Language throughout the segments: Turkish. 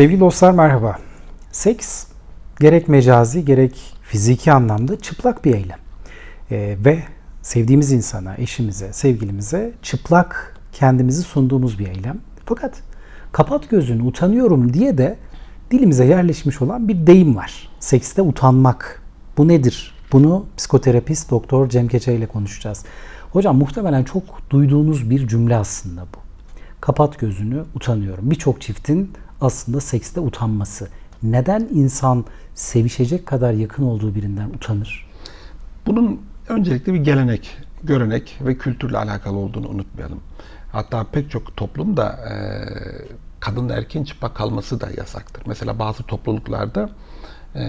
Sevgili dostlar merhaba. Seks gerek mecazi gerek fiziki anlamda çıplak bir eylem. Ee, ve sevdiğimiz insana, eşimize, sevgilimize çıplak kendimizi sunduğumuz bir eylem. Fakat kapat gözünü utanıyorum diye de dilimize yerleşmiş olan bir deyim var. Sekste utanmak. Bu nedir? Bunu psikoterapist Doktor Cem Keçe ile konuşacağız. Hocam muhtemelen çok duyduğunuz bir cümle aslında bu. Kapat gözünü utanıyorum. Birçok çiftin aslında sekste utanması. Neden insan sevişecek kadar yakın olduğu birinden utanır? Bunun öncelikle bir gelenek, görenek ve kültürle alakalı olduğunu unutmayalım. Hatta pek çok toplumda e, kadınla erkeğin çıplak kalması da yasaktır. Mesela bazı topluluklarda e,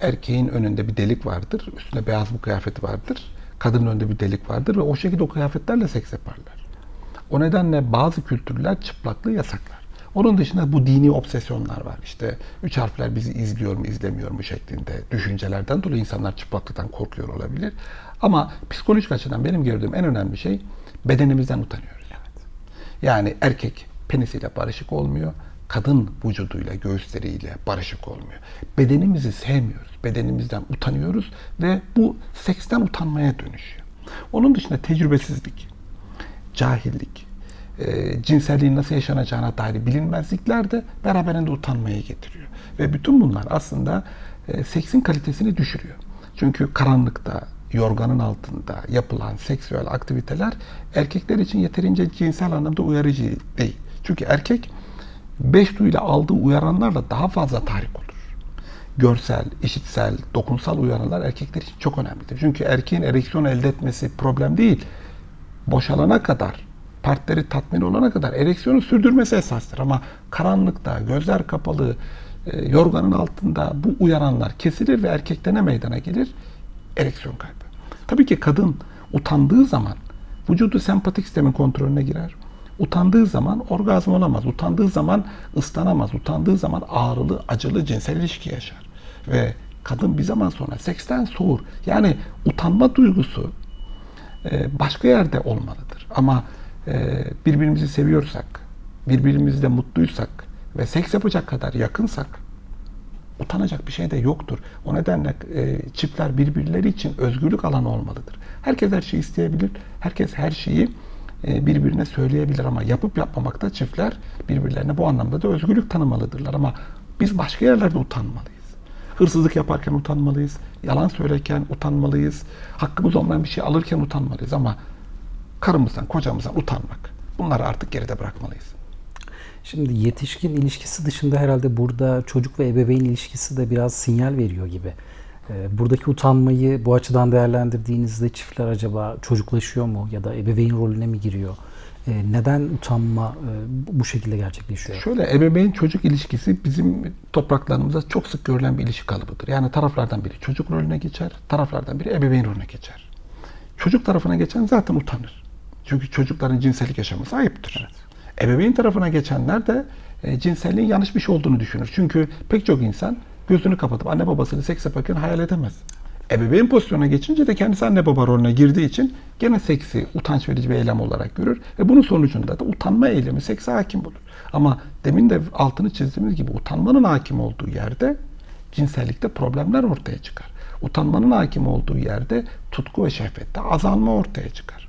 erkeğin önünde bir delik vardır, üstünde beyaz bir kıyafeti vardır. Kadının önünde bir delik vardır ve o şekilde o kıyafetlerle seks yaparlar. O nedenle bazı kültürler çıplaklığı yasaklar. Onun dışında bu dini obsesyonlar var. İşte üç harfler bizi izliyor mu izlemiyor mu şeklinde düşüncelerden dolayı insanlar çıplaklıktan korkuyor olabilir. Ama psikolojik açıdan benim gördüğüm en önemli şey bedenimizden utanıyoruz. Yani erkek penisiyle barışık olmuyor. Kadın vücuduyla, göğüsleriyle barışık olmuyor. Bedenimizi sevmiyoruz. Bedenimizden utanıyoruz ve bu seksten utanmaya dönüşüyor. Onun dışında tecrübesizlik, cahillik, e, cinselliğin nasıl yaşanacağına dair bilinmezlikler de beraberinde utanmaya getiriyor. Ve bütün bunlar aslında e, seksin kalitesini düşürüyor. Çünkü karanlıkta, yorganın altında yapılan seksüel aktiviteler erkekler için yeterince cinsel anlamda uyarıcı değil. Çünkü erkek beş duyuyla aldığı uyaranlarla daha fazla tahrik olur. Görsel, işitsel, dokunsal uyaranlar erkekler için çok önemlidir. Çünkü erkeğin ereksiyon elde etmesi problem değil. Boşalana kadar partneri tatmin olana kadar ereksiyonu sürdürmesi esastır. Ama karanlıkta, gözler kapalı, e, yorganın altında bu uyaranlar kesilir ve erkekte ne meydana gelir? Ereksiyon kaybı. Tabii ki kadın utandığı zaman vücudu sempatik sistemin kontrolüne girer. Utandığı zaman orgazm olamaz. Utandığı zaman ıslanamaz. Utandığı zaman ağrılı, acılı cinsel ilişki yaşar. Ve kadın bir zaman sonra seksten soğur. Yani utanma duygusu e, başka yerde olmalıdır. Ama birbirimizi seviyorsak, birbirimizle mutluysak ve seks yapacak kadar yakınsak utanacak bir şey de yoktur. O nedenle e, çiftler birbirleri için özgürlük alanı olmalıdır. Herkes her şeyi isteyebilir. Herkes her şeyi e, birbirine söyleyebilir ama yapıp yapmamakta çiftler birbirlerine bu anlamda da özgürlük tanımalıdırlar. Ama biz başka yerlerde utanmalıyız. Hırsızlık yaparken utanmalıyız. Yalan söylerken utanmalıyız. Hakkımız olmayan bir şey alırken utanmalıyız ama karımızdan, kocamızdan utanmak. Bunları artık geride bırakmalıyız. Şimdi yetişkin ilişkisi dışında herhalde burada çocuk ve ebeveyn ilişkisi de biraz sinyal veriyor gibi. Ee, Buradaki utanmayı bu açıdan değerlendirdiğinizde çiftler acaba çocuklaşıyor mu ya da ebeveyn rolüne mi giriyor? Ee, Neden utanma e, bu şekilde gerçekleşiyor? Şöyle ebeveyn çocuk ilişkisi bizim topraklarımızda çok sık görülen bir ilişki kalıbıdır. Yani taraflardan biri çocuk rolüne geçer, taraflardan biri ebeveyn rolüne geçer. Çocuk tarafına geçen zaten utanır. Çünkü çocukların cinsellik yaşaması ayıptır. Ebeveyn tarafına geçenler de e, cinselliğin yanlış bir şey olduğunu düşünür. Çünkü pek çok insan gözünü kapatıp anne babasını seks yaparken hayal edemez. Ebeveyn pozisyonuna geçince de kendisi anne baba rolüne girdiği için gene seksi utanç verici bir eylem olarak görür. Ve bunun sonucunda da utanma eylemi sekse hakim olur. Ama demin de altını çizdiğimiz gibi utanmanın hakim olduğu yerde cinsellikte problemler ortaya çıkar. Utanmanın hakim olduğu yerde tutku ve şehvette azalma ortaya çıkar.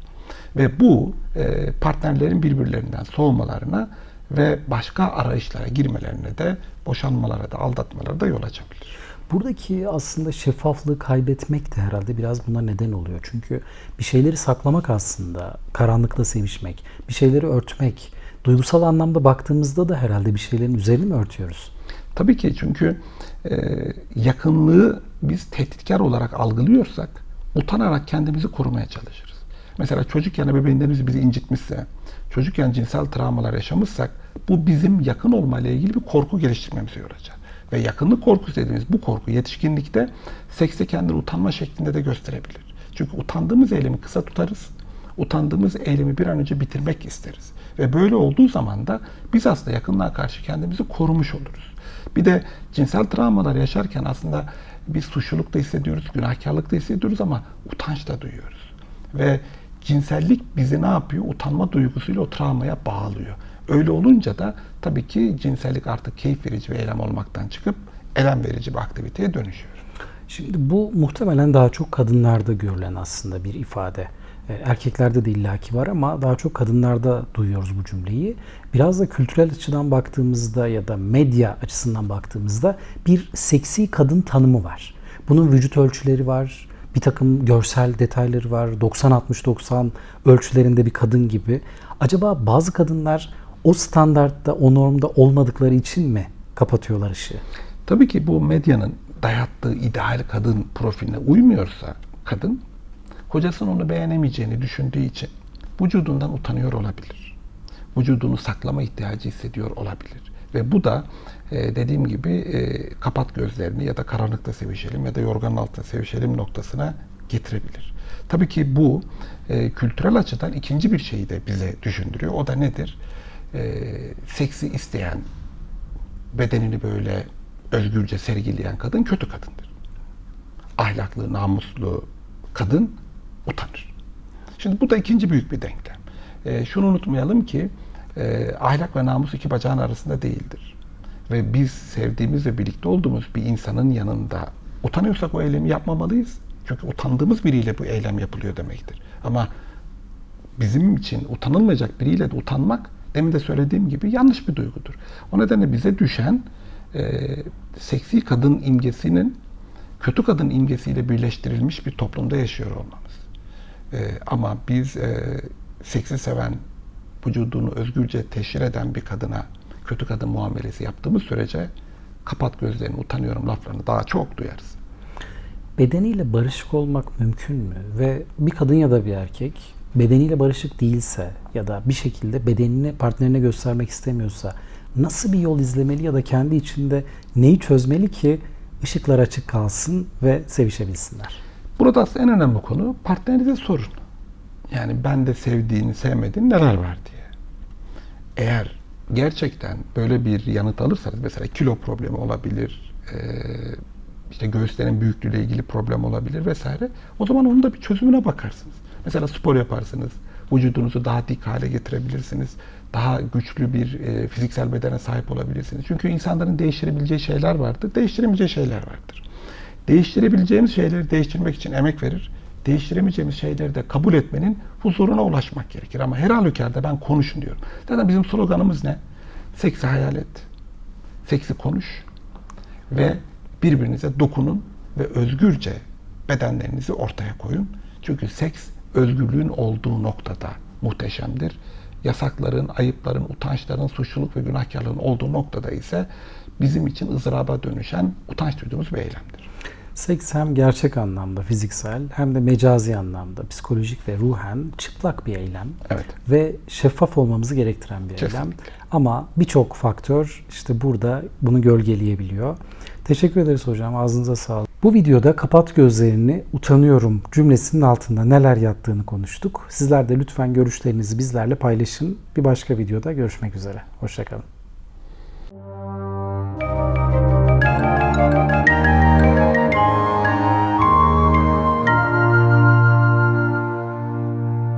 Ve bu e, partnerlerin birbirlerinden soğumalarına ve başka arayışlara girmelerine de boşanmalara da aldatmalara da yol açabilir. Buradaki aslında şeffaflığı kaybetmek de herhalde biraz buna neden oluyor. Çünkü bir şeyleri saklamak aslında, karanlıkla sevişmek, bir şeyleri örtmek, duygusal anlamda baktığımızda da herhalde bir şeylerin üzerini mi örtüyoruz? Tabii ki çünkü e, yakınlığı biz tehditkar olarak algılıyorsak utanarak kendimizi korumaya çalışırız. Mesela çocukken ebeveynlerimiz bizi incitmişse, çocukken cinsel travmalar yaşamışsak bu bizim yakın olmayla ilgili bir korku geliştirmemize yol açar. Ve yakınlık korkusu dediğimiz bu korku yetişkinlikte sekste kendini utanma şeklinde de gösterebilir. Çünkü utandığımız eylemi kısa tutarız. Utandığımız eylemi bir an önce bitirmek isteriz. Ve böyle olduğu zaman da biz aslında yakınlığa karşı kendimizi korumuş oluruz. Bir de cinsel travmalar yaşarken aslında biz suçluluk da hissediyoruz, günahkarlık da hissediyoruz ama utanç da duyuyoruz. Ve cinsellik bizi ne yapıyor? Utanma duygusuyla o travmaya bağlıyor. Öyle olunca da tabii ki cinsellik artık keyif verici bir eylem olmaktan çıkıp elem verici bir aktiviteye dönüşüyor. Şimdi bu muhtemelen daha çok kadınlarda görülen aslında bir ifade. E, Erkeklerde de illaki var ama daha çok kadınlarda duyuyoruz bu cümleyi. Biraz da kültürel açıdan baktığımızda ya da medya açısından baktığımızda bir seksi kadın tanımı var. Bunun vücut ölçüleri var, bir takım görsel detayları var. 90-60-90 ölçülerinde bir kadın gibi. Acaba bazı kadınlar o standartta, o normda olmadıkları için mi kapatıyorlar ışığı? Tabii ki bu medyanın dayattığı ideal kadın profiline uymuyorsa kadın, kocasının onu beğenemeyeceğini düşündüğü için vücudundan utanıyor olabilir. Vücudunu saklama ihtiyacı hissediyor olabilir. Ve bu da e, dediğim gibi e, kapat gözlerini ya da karanlıkta sevişelim ya da yorganın altında sevişelim noktasına getirebilir. Tabii ki bu e, kültürel açıdan ikinci bir şeyi de bize düşündürüyor. O da nedir? Seksi isteyen, bedenini böyle özgürce sergileyen kadın kötü kadındır. Ahlaklı, namuslu kadın utanır. Şimdi bu da ikinci büyük bir denklem. Şunu unutmayalım ki e, ahlak ve namus iki bacağın arasında değildir. Ve biz sevdiğimiz ve birlikte olduğumuz bir insanın yanında utanıyorsak o eylemi yapmamalıyız. Çünkü utandığımız biriyle bu eylem yapılıyor demektir. Ama bizim için utanılmayacak biriyle de utanmak demin de söylediğim gibi yanlış bir duygudur. O nedenle bize düşen e, seksi kadın imgesinin kötü kadın imgesiyle birleştirilmiş bir toplumda yaşıyor olmamız. E, ama biz e, seksi seven, vücudunu özgürce teşhir eden bir kadına kötü kadın muamelesi yaptığımız sürece kapat gözlerini, utanıyorum laflarını daha çok duyarız. bedeniyle barışık olmak mümkün mü? Ve bir kadın ya da bir erkek bedeniyle barışık değilse ya da bir şekilde bedenini partnerine göstermek istemiyorsa nasıl bir yol izlemeli ya da kendi içinde neyi çözmeli ki ışıklar açık kalsın ve sevişebilsinler? Burada aslında en önemli konu partnerinize sorun. Yani ben de sevdiğini, sevmediğin neler var diye. Eğer gerçekten böyle bir yanıt alırsanız mesela kilo problemi olabilir, eee, işte göğüslerin büyüklüğüyle ilgili problem olabilir vesaire. O zaman onun da bir çözümüne bakarsınız. Mesela spor yaparsınız, vücudunuzu daha dik hale getirebilirsiniz. Daha güçlü bir e, fiziksel bedene sahip olabilirsiniz. Çünkü insanların değiştirebileceği şeyler vardır, değiştiremeyeceği şeyler vardır. Değiştirebileceğimiz şeyleri değiştirmek için emek verir. Değiştiremeyeceğimiz şeyleri de kabul etmenin huzuruna ulaşmak gerekir. Ama her halükarda ben konuşun diyorum. Zaten bizim sloganımız ne? Seksi hayal et. Seksi konuş. Ve birbirinize dokunun ve özgürce bedenlerinizi ortaya koyun. Çünkü seks özgürlüğün olduğu noktada muhteşemdir. Yasakların, ayıpların, utançların, suçluluk ve günahkarlığın olduğu noktada ise bizim için ızdıraba dönüşen, utanç duyduğumuz bir eylemdir. Seks hem gerçek anlamda fiziksel hem de mecazi anlamda psikolojik ve ruhen çıplak bir eylem. Evet. Ve şeffaf olmamızı gerektiren bir eylem. Kesinlikle. Ama birçok faktör işte burada bunu gölgeleyebiliyor. Teşekkür ederiz hocam. Ağzınıza sağlık. Bu videoda kapat gözlerini utanıyorum cümlesinin altında neler yattığını konuştuk. Sizler de lütfen görüşlerinizi bizlerle paylaşın. Bir başka videoda görüşmek üzere. Hoşçakalın.